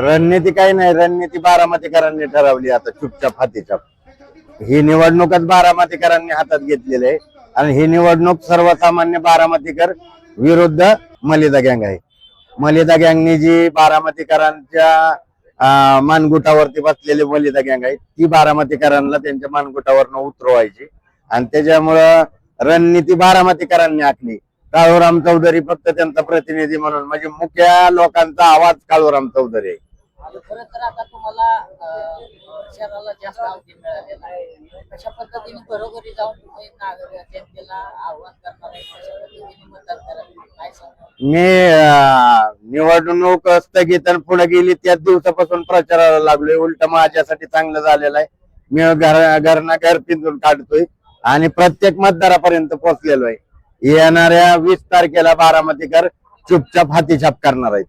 रणनीती काही नाही रणनीती बारामतीकरांनी ठरवली आता चुपचाप हातीचाप ही निवडणूकच बारामतीकरांनी हातात घेतलेली आहे. आणि ही निवडणूक सर्वसामान्य बारामतीकर विरुद्ध मलिदा गँग आहे. मलिदा गँगनी जी बारामतीकरांच्या मानगुटावरती बसलेली मलिदा गँग आहे ती बारामतीकरांना त्यांच्या मानगुटावरनं उतरवायची. आणि त्याच्यामुळं रणनीती बारामतीकरांनी आखली. काळूराम चौधरी फक्त त्यांचा प्रतिनिधी म्हणून म्हणजे मुख्य लोकांचा आवाज काळूराम चौधरी आहे. खर तर आता तुम्हाला शहराला जास्त अवधी मिळालेला आहे. अशा पद्धतीने घरोघरी जाऊन तुम्ही जनतेला आव्हान करणार आहे? कशा पद्धतीने मतदान करायला काय सांगणार मी निवडणूक स्थगित पुढे गेली त्याच दिवसापासून प्रचाराला लागलोय. उलट माझ्यासाठी चांगलं झालेलं आहे. मी घर घरना घर पिंजून काढतोय आणि प्रत्येक मतदारापर्यंत पोहोचलेलो आहे. येणाऱ्या वीस तारखेला बारामतीकर चुपचाप हातीछाप करणार आहेत.